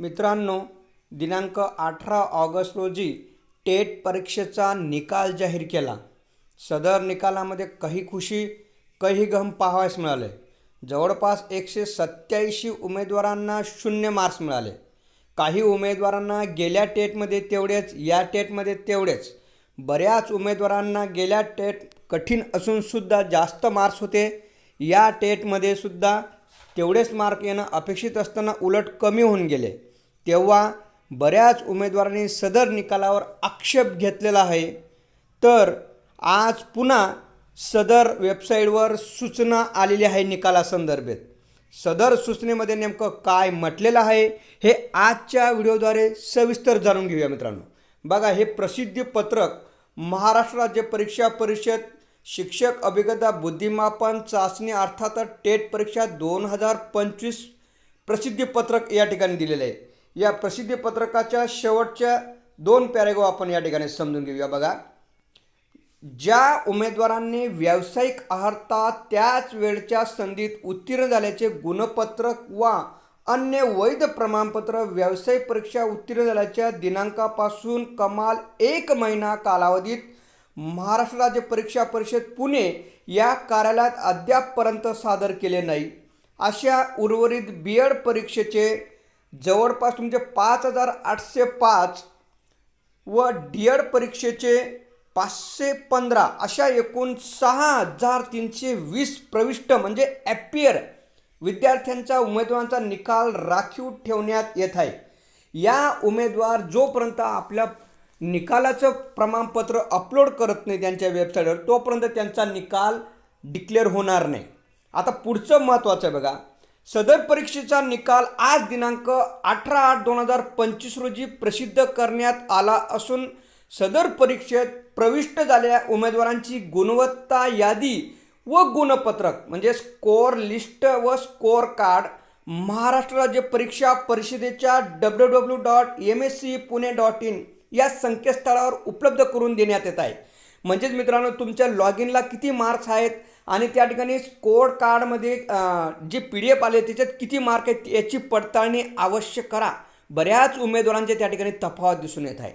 मित्रांनो दिनांक अठरा ऑगस्ट रोजी टेट परीक्षेचा निकाल जाहीर केला. सदर निकालामध्ये काही खुशी काही गम पाहावयास मिळाले. जवळपास एकशे सत्याऐंशी उमेदवारांना शून्य मार्क्स मिळाले. काही उमेदवारांना गेल्या टेटमध्ये तेवढेच या टेटमध्ये तेवढेच. बऱ्याच उमेदवारांना गेल्या टेट कठीण असूनसुद्धा जास्त मार्क्स होते. या टेटमध्ये सुद्धा तेवढेच मार्क येणं अपेक्षित असताना उलट कमी होऊन गेले. तेव्हा बऱ्याच उमेदवारांनी सदर निकालावर आक्षेप घेतलेला आहे. तर आज पुन्हा सदर वेबसाईटवर सूचना आलेली आहे निकालासंदर्भात. सदर सूचनेमध्ये नेमकं काय म्हटलेलं आहे हे आजच्या व्हिडिओद्वारे सविस्तर जाणून घेऊया मित्रांनो. बघा हे प्रसिद्धी पत्रक महाराष्ट्र राज्य परीक्षा परिषद शिक्षक अभिगता बुद्धिमापन चाचणी अर्थात टेट परीक्षा दोन हजार पंचवीस प्रसिद्धीपत्रक या ठिकाणी दिलेलं आहे. या प्रसिद्धीपत्रकाच्या शेवटच्या दोन पॅरेगो आपण या ठिकाणी समजून घेऊया. बघा ज्या उमेदवारांनी व्यावसायिक अर्हता त्याच वेळच्या संधीत उत्तीर्ण झाल्याचे गुणपत्रक वा अन्य वैध प्रमाणपत्र व्यावसायिक परीक्षा उत्तीर्ण झाल्याच्या दिनांकापासून कमाल एक महिना कालावधीत महाराष्ट्र राज्य परीक्षा परिषद पुणे या कार्यालयात अद्यापपर्यंत सादर केले नाही. अशा उर्वरित बी एड परीक्षेचे जवळपास तुमचे पाच हजार आठशे पाच व डी एड परीक्षेचे पाचशे पंधरा अशा एकूण सहा हजार तीनशे वीस प्रविष्ट म्हणजे ॲपियर विद्यार्थ्यांचा उमेदवारांचा निकाल राखीव ठेवण्यात येत आहे. या उमेदवार जोपर्यंत आपल्या निकालाचं प्रमाणपत्र अपलोड करत नाही त्यांच्या वेबसाईटवर तोपर्यंत त्यांचा निकाल डिक्लेअर होणार नाही. आता पुढचं महत्त्वाचं आहे बघा. सदर परीक्षेचा निकाल आज दिनांक अठरा आठ दोन हजार पंचवीस रोजी प्रसिद्ध करण्यात आला असून सदर परीक्षेत प्रविष्ट झालेल्या उमेदवारांची गुणवत्ता यादी व गुणपत्रक म्हणजे स्कोअर लिस्ट व स्कोअर कार्ड महाराष्ट्र राज्य परीक्षा परिषदेच्या W W dot M S C Pune dot in या संकेतस्थळावर उपलब्ध करून देण्यात येत आहे. म्हणजेच मित्रांनो तुमच्या लॉग इनला किती मार्क्स आहेत आणि त्या ठिकाणी स्कोअर कार्डमध्ये जे पी डी एफ आले त्याच्यात किती मार्क आहेत याची पडताळणी अवश्य करा. बऱ्याच उमेदवारांचे त्या ठिकाणी तफावत दिसून येत आहे.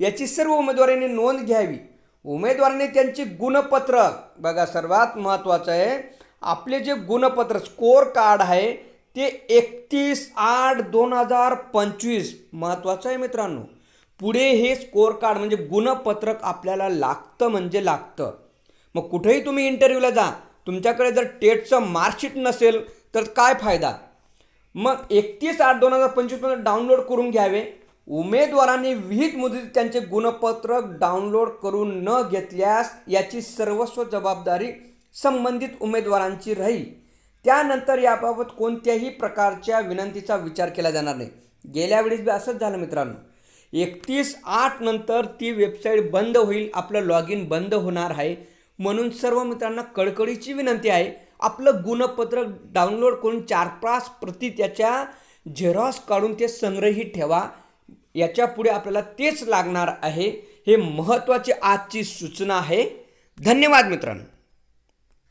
याची सर्व उमेदवारांनी नोंद घ्यावी. उमेदवारांनी त्यांचे गुणपत्रक बघा सर्वात महत्त्वाचं आहे आपले जे गुणपत्र स्कोअर कार्ड आहे ते एकतीस आठ दोन हजार पंचवीस. महत्त्वाचं आहे मित्रांनो. पुढे हे स्कोअर कार्ड म्हणजे गुणपत्रक आपल्याला लागतं म्हणजे लागतं. मग कुठेही तुम्ही इंटरव्ह्यूला जा. तुमच्याकडे जर टेटचं मार्कशीट नसेल तर काय फायदा? मग एकतीस आठ दोन हजार पंचवीसमध्ये डाउनलोड करून घ्यावे. उमेदवारांनी विहित मुदतीत त्यांचे गुणपत्रक डाउनलोड करून न घेतल्यास याची सर्वस्व जबाबदारी संबंधित उमेदवारांची राहील. त्यानंतर याबाबत कोणत्याही प्रकारच्या विनंतीचा विचार केला जाणार नाही. गेल्या वेळेस बी असंच झालं मित्रांनो. एकतीस आठ नंतर ती वेबसाईट बंद होईल आपलं लॉग इन बंद होणार आहे. म्हणून सर्व मित्रांना कळकळीची विनंती आहे आपलं गुणपत्रक डाउनलोड करून चार पाच प्रती त्याच्या झेरॉक्स काढून ते संग्रहित ठेवा. याच्यापुढे आपल्याला तेच लागणार आहे. हे महत्त्वाची आजची सूचना आहे. धन्यवाद मित्रांनो.